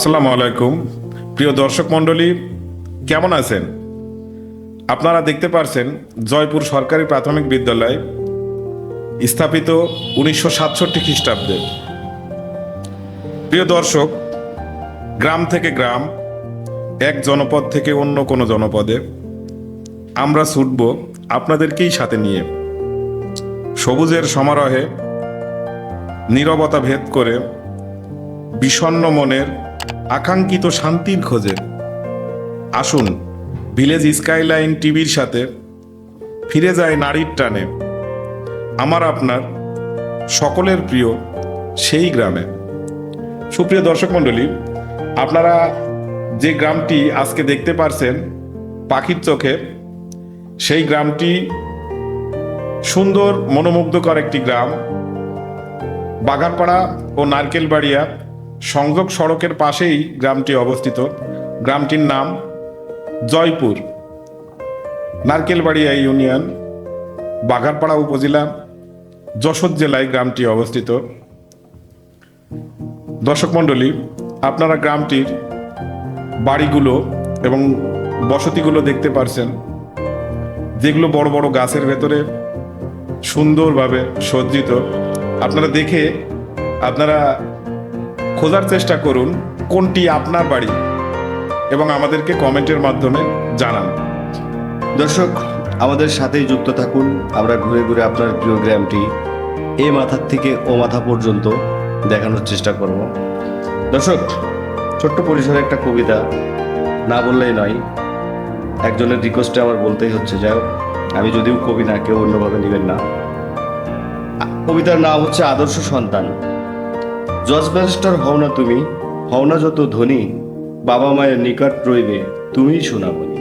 আসসালামু আলাইকুম। প্রিয় দর্শক মণ্ডলী, কেমন আছেন? আপনারা দেখতে পারছেন জয়পুর সরকারি প্রাথমিক বিদ্যালয় স্থাপিত উনিশশো সাতষট্টি খ্রিস্টাব্দে। প্রিয় দর্শক, গ্রাম থেকে গ্রাম, এক জনপদ থেকে অন্য কোনো জনপদে আমরা ছুটব আপনাদেরকেই সাথে নিয়ে। সবুজের সমারোহে নীরবতা ভেদ করে বিষণ্ণ মনের আকাঙ্ক্ষিত শান্তির খোঁজে। আসুন ভিলেজ স্কাইলাইন টিভির সাথে ফিরে যায় নারীর টানে। আমার আপনার সকলের প্রিয় সেই গ্রামে। সুপ্রিয় দর্শক মণ্ডলী, আপনারা যে গ্রামটি আজকে দেখতে পারছেন পাখির চোখে, সেই গ্রামটি সুন্দর, মনোমুগ্ধকর একটি গ্রাম। বাগানপাড়া ও নারকেলবাড়িয়া সংযোগ সড়কের পাশেই গ্রামটি অবস্থিত। গ্রামটির নাম জয়পুর। নারকেলবাড়িয়া ইউনিয়ন, বাঘারপাড়া উপজেলা, যশোর জেলায় গ্রামটি অবস্থিত। দর্শক মণ্ডলী, আপনারা গ্রামটির বাড়িগুলো এবং বসতিগুলো দেখতে পারছেন। যেগুলো বড় বড় গাছের ভেতরে সুন্দরভাবে সজ্জিত। আপনারা দেখে আপনারা খোঁজার চেষ্টা করুন কোনটি আপনার বাড়ি এবং আমাদেরকে কমেন্টের মাধ্যমে জানান। দর্শক, আমাদের সাথেই যুক্ত থাকুন। আমরা ঘুরে ঘুরে আপনার প্রিয় গ্রামটি এ মাথার থেকে ও মাথা পর্যন্ত দেখানোর চেষ্টা করব। দর্শক, ছোট্ট পরিসরে একটা কবিতা না বললেই নয়। একজনের রিকোয়েস্টে আমার বলতেই হচ্ছে, যাই আমি যদিও কবি না, কেউ অন্যভাবে নেবেন না। কবিতার নাম হচ্ছে আদর্শ সন্তান। জজ ব্যারিস্টার হও না তুমি, হও না যত ধনী, বাবা মায়ের নিকট রইবে তুমিই শোনাবনি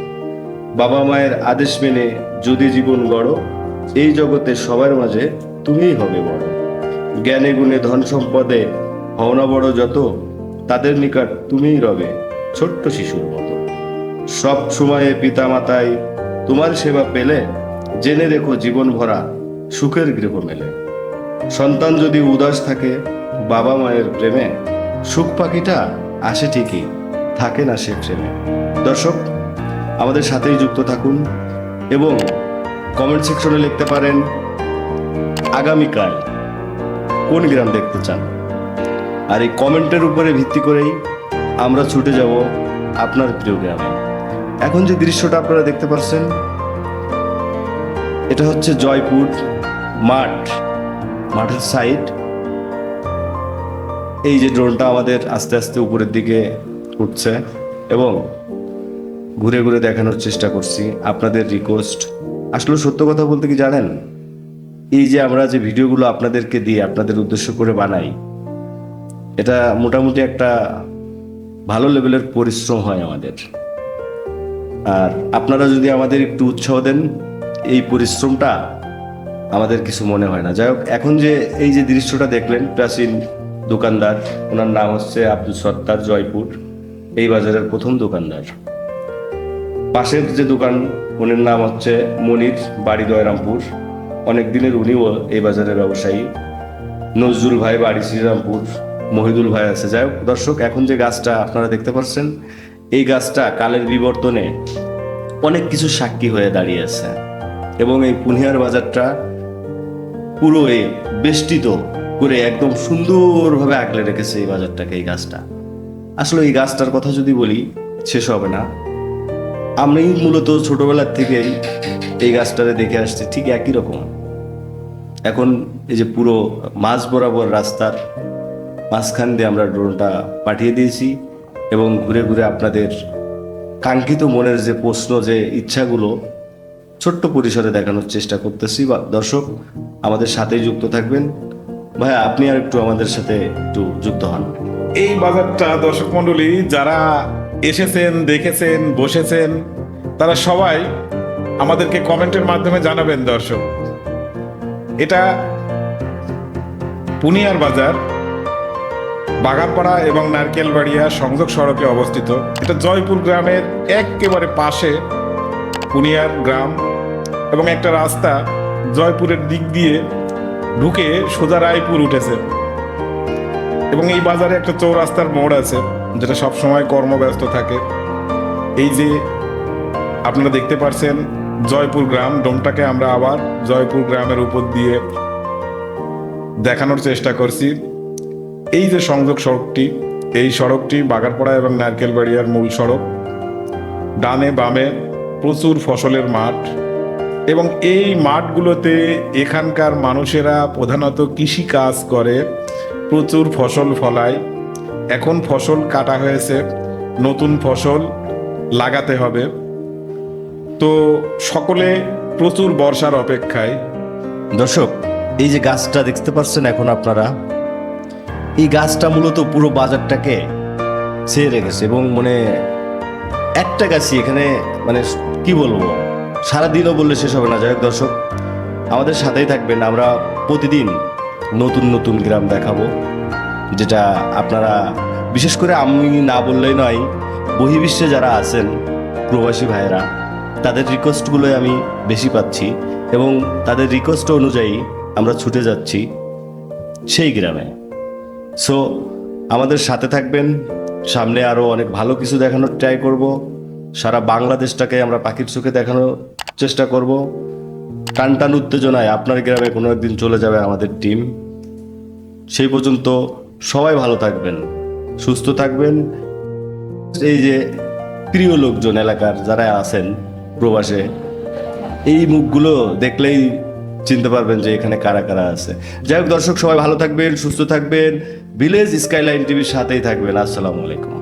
বাবা মায়ের আদেশ মেনে যদি জীবন গড়ো, এই জগতে সবার মাঝে তুমিই হবে বড়। জ্ঞানে গুণে ধন সম্পদে হও না বড় যত, তাদের নিকট তুমিই রবে ছোট্ট শিশুর মতো। সব সময়ে পিতা মাতায় তোমার সেবা পেলে, জেনে রেখো জীবন ভরা সুখের গৃহ মেলে। সন্তান যদি উদাস থাকে বাবা মায়ের প্রেমে, সুখ পাখিটা আসে ঠিকই, থাকে না সে প্রেমে। দর্শক, আমাদের সাথেই যুক্ত থাকুন এবং কমেন্ট সেকশনে লিখতে পারেন, আগামীকাল কোন গ্রাম দেখতে চান? আর এই কমেন্টের উপরে ভিত্তি করেই আমরা ছুটে যাব আপনার প্রিয় গ্রামে। এখন যে দৃশ্যটা আপনারা দেখতে পাচ্ছেন এটা হচ্ছে জয়পুর মাঠ, মাঠের সাইড এই যে ড্রোনটা আমাদের আস্তে আস্তে উপরের দিকে উঠছে এবং ঘুরে ঘুরে দেখানোর চেষ্টা করছি আপনাদের রিকোয়েস্ট আসলে সত্য কথা বলতে কি জানেন? এই যে আমরা যে ভিডিওগুলো আপনাদেরকে দিয়ে, আপনাদের উদ্দেশ্য করে বানাই, এটা মোটামুটি একটা ভালো লেভেলের পরিশ্রম হয় আমাদের। আর আপনারা যদি আমাদের একটু উৎসাহ দেন, এই পরিশ্রমটা আমাদের কিছু মনে হয় না। যাই হোক, এখন যে এই যে দৃশ্যটা দেখলেন, প্রাচীন দোকানদার। ওনার নাম হচ্ছে আব্দুল সত্তার জয়পুর। এই বাজারের প্রথম দোকানদার। পাশের যে দোকান, উনির নাম হচ্ছে মনির বাড়ি দয়রামপুর। অনেক দিনের উনিও এই বাজারের ব্যবসায়ী। নজরুল ভাই বাড়ি শ্রীরামপুর। মহিদুল ভাই আছে। যাই হোক, দর্শক, এখন যে গাছটা আপনারা দেখতে পাচ্ছেন, এই গাছটা কালের বিবর্তনে অনেক কিছু সাক্ষী হয়ে দাঁড়িয়ে আছে। এবং এই পুনিয়ার বাজারটা পুরো এই বেষ্টিত করে একদম সুন্দরভাবে আগলে রেখেছে এই বাজারটাকে, এই গাছটা। আসলে এই গাছটার কথা যদি বলি, শেষ হবে না। আমি মূলত ছোটবেলার থেকেই এই গাছটারে দেখে আসছি, ঠিক একই রকম। এখন এই যে পুরো মাঝ বরাবর রাস্তার মাঝখান দিয়ে আমরা ড্রোনটা পাঠিয়ে দিয়েছি এবং ঘুরে ঘুরে আপনাদের কাঙ্ক্ষিত মনের যে প্রশ্ন, যে ইচ্ছাগুলো ছোট্ট পরিসরে দেখানোর চেষ্টা করতেছি। বা দর্শক, আমাদের সাথেই যুক্ত থাকবেন। ভাইয়া, আপনি আর একটু আমাদের সাথে একটু যুক্ত হন। এই বাজারটা দর্শক মণ্ডলী, যারা এসেছেন, দেখেছেন, বসেছেন, তারা সবাই আমাদেরকে কমেন্টের মাধ্যমে জানাবেন, দর্শক। এটা পুনিয়ার বাজার, বাগানপাড়া এবং নারকেলবাড়িয়া সংযোগ সড়কে অবস্থিত। এটা জয়পুর গ্রামের একেবারে পাশে পুনিয়ার গ্রাম এবং একটা রাস্তা জয়পুরের দিক দিয়ে ঢুকে সোজা রায়পুর উঠেছে। এবং এই বাজারে একটা চৌরাস্তার মোড় আছে, যেটা সবসময় কর্মব্যস্ত থাকে। এই যে আপনারা দেখতে পাচ্ছেন জয়পুর গ্রাম, ডোমটাকে আমরা আবার জয়পুর গ্রামের উপর দিয়ে দেখানোর চেষ্টা করছি। এই যে সংযোগ সড়কটি, এই সড়কটি বাগারপাড়া এবং নারকেলবাড়িয়ার মূল সড়ক। ডানে বামে প্রচুর ফসলের মাঠ। এবং এই মাঠগুলোতে এখানকার মানুষেরা প্রধানত কৃষি কাজ করে, প্রচুর ফসল ফলায়। এখন ফসল কাটা হয়েছে, নতুন ফসল লাগাতে হবে। তো সকলে প্রচুর বর্ষার অপেক্ষায়। দর্শক, এই যে গাছটা দেখতে পাচ্ছেন এখন আপনারা, এই গাছটা মূলত পুরো বাজারটাকে ছেয়ে রেখেছে এবং মানে একটা গাছই এখানে মানে কি বলব? সারাদিনও বললে শেষ হবে না, যাই দর্শক, আমাদের সাথেই থাকবেন। আমরা প্রতিদিন নতুন নতুন গ্রাম দেখাবো, যেটা আপনারা, বিশেষ করে আমি না বললেই নয়, বহির্বিশ্বে যারা আছেন, প্রবাসী ভাইয়েরা, তাদের রিকোয়েস্টগুলোই আমি বেশি পাচ্ছি এবং তাদের রিকোয়েস্ট অনুযায়ী আমরা ছুটে যাচ্ছি সেই গ্রামে। সো আমাদের সাথে থাকবেন, সামনে আরও অনেক ভালো কিছু দেখানোর ট্রাই করব। সারা বাংলাদেশটাকে আমরা পাখির চোখে দেখানোর চেষ্টা করব। টান টান উত্তেজনায় আপনার গ্রামে কোনো একদিন চলে যাবে আমাদের টিম। সেই পর্যন্ত সবাই ভালো থাকবেন, সুস্থ থাকবেন। এই যে প্রিয় লোকজন এলাকার যারা আছেন প্রবাসে, এই মুখগুলো দেখলেই চিনতে পারবেন যে এখানে কারা কারা আছে। যাই হোক দর্শক, সবাই ভালো থাকবেন, সুস্থ থাকবেন। ভিলেজ স্কাইলাইন টিভির সাথেই থাকবেন। আসসালামু আলাইকুম।